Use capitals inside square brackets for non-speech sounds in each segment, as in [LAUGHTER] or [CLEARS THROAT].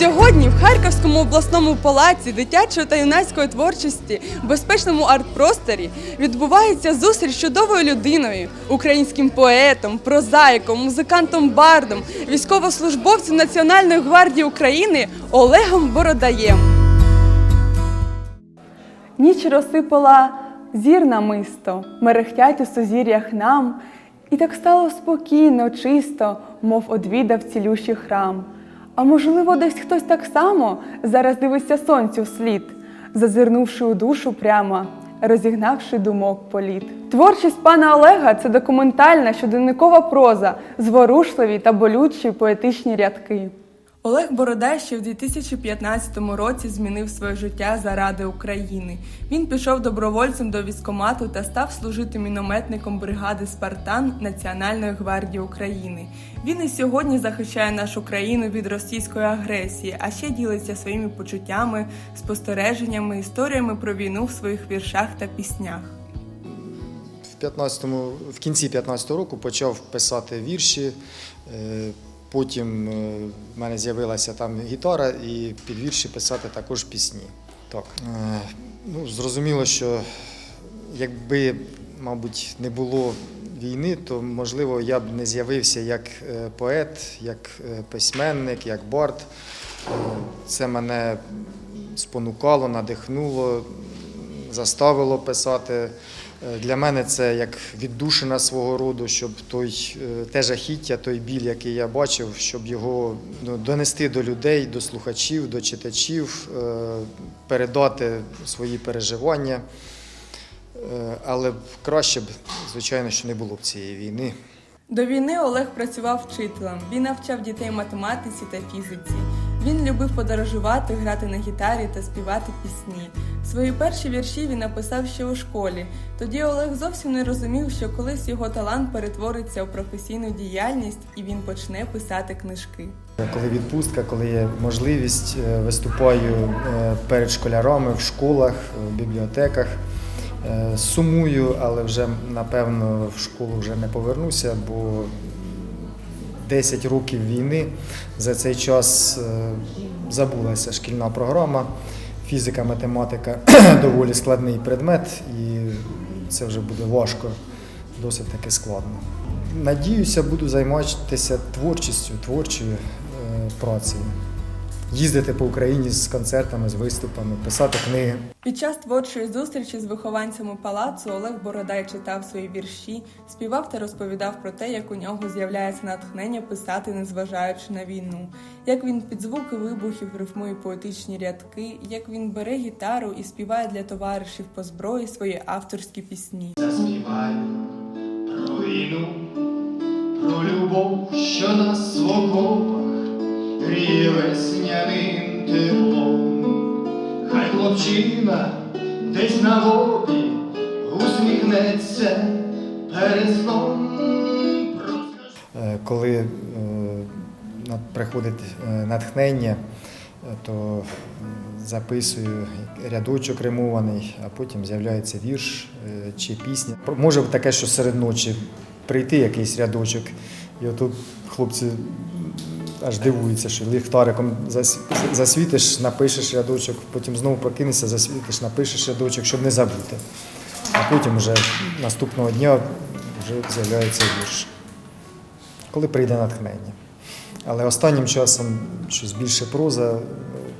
Сьогодні в Харківському обласному палаці дитячої та юнацької творчості в безпечному арт-просторі відбувається зустріч з чудовою людиною, українським поетом, прозаїком, музикантом бардом, військовослужбовцем Національної гвардії України Олегом Бородаєм. Ніч розсипала зір намисто, мерехтять у сузір'ях нам, і так стало спокійно, чисто, мов одвідав цілющий храм. А можливо, десь хтось так само зараз дивиться сонцю вслід, зазирнувши у душу прямо, розігнавши думок політ. Творчість пана Олега це документальна щоденникова проза, зворушливі та болючі поетичні рядки. Олег Бородай ще в 2015 році змінив своє життя заради України. Він пішов добровольцем до військкомату та став служити мінометником бригади Спартан Національної гвардії України. Він і сьогодні захищає нашу країну від російської агресії, а ще ділиться своїми почуттями, спостереженнями, історіями про війну в своїх віршах та піснях. В 15-му, в кінці 15-го року почав писати вірші. Потім е, в мене з'явилася там гітара і під вірші писати також пісні. Так. е, Ну, зрозуміло, що якби, мабуть, не було війни, то можливо я б не з'явився як е, поет, як письменник, як бард. Це мене спонукало, надихнуло, заставило писати. Для мене це як віддушина свого роду, щоб той е, те жахіття, той біль, який я бачив, щоб його ну, донести до людей, до слухачів, до читачів, е, передати свої переживання. Е, Але краще б, звичайно, що не було б цієї війни. До війни Олег працював вчителем. Він навчав дітей математиці та фізиці. Він любив подорожувати, грати на гітарі та співати пісні. Свої перші вірші він написав ще у школі. Тоді Олег зовсім не розумів, що колись його талант перетвориться у професійну діяльність і він почне писати книжки. Коли відпустка, коли є можливість, е, виступаю е, перед школярами в школах, в бібліотеках. Е, Сумую, але вже напевно в школу вже не повернуся, бо 10 років війни за цей час е, забулася шкільна програма. Фізика, математика [CLEARS THROAT] доволі складний предмет, і це вже буде важко, досить таки складно. Надіюся, буду займатися творчістю, творчою е, працею. Їздити по Україні з концертами, з виступами, писати книги. Під час творчої зустрічі з вихованцями палацу Олег Бородай читав свої вірші, співав та розповідав про те, як у нього з'являється натхнення писати, незважаючи на війну, як він під звуки вибухів рифмує поетичні рядки, як він бере гітару і співає для товаришів по зброї свої авторські пісні. Заспіваю про війну, про любов, що нас в окопах гріє весняним теплом. Хай хлопчина десь на воді усміхнеться перед сном. Е, Коли е, приходить е, натхнення, то записую рядочок римований, а потім з'являється вірш чи пісня. Може таке, що серед ночі прийти якийсь рядочок, і отут хлопці аж дивуються, що ліхтариком засвітиш, напишеш рядочок, потім знову прокинешся, засвітиш, напишеш рядочок, щоб не забути. А потім вже наступного дня вже з'являється вірш коли прийде натхнення. Але останнім часом щось більше проза,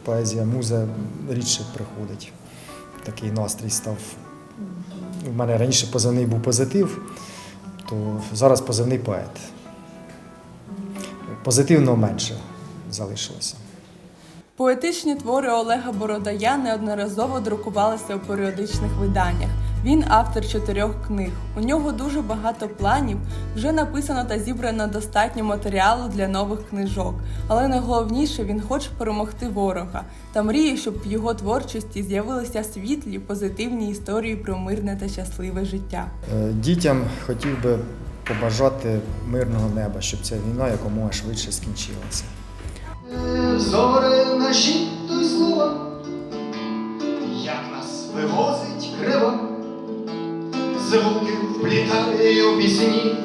поезія, муза рідше приходить. Такий настрій став. У мене раніше позивний був позитив, то зараз позивний поет. Позитивного менше залишилося. Поетичні твори Олега Бородая неодноразово друкувалися у періодичних виданнях. Він автор чотирьох книг. У нього дуже багато планів. Вже написано та зібрано достатньо матеріалу для нових книжок. Але найголовніше він хоче перемогти ворога та мріє, щоб в його творчості з'явилися світлі, позитивні історії про мирне та щасливе життя. Е, Дітям хотів би побажати мирного неба, щоб ця війна якомога швидше скінчилася. Зоре наші той слова, як нас вивозить крива, звуки вплітає у пісні,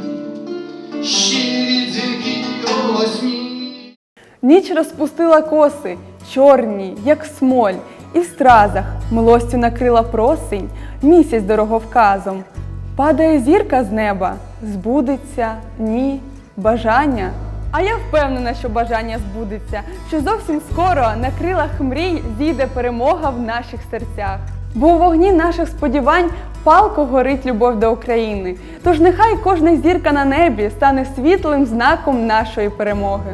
щирі дзвінки голосні. Ніч розпустила коси, чорні, як смоль, і в стразах милостю накрила просень, місяць дороговказом. Падає зірка з неба, збудеться, ні, бажання. А я впевнена, що бажання збудеться, що зовсім скоро на крилах мрій зійде перемога в наших серцях. Бо у вогні наших сподівань палко горить любов до України. Тож нехай кожна зірка на небі стане світлим знаком нашої перемоги.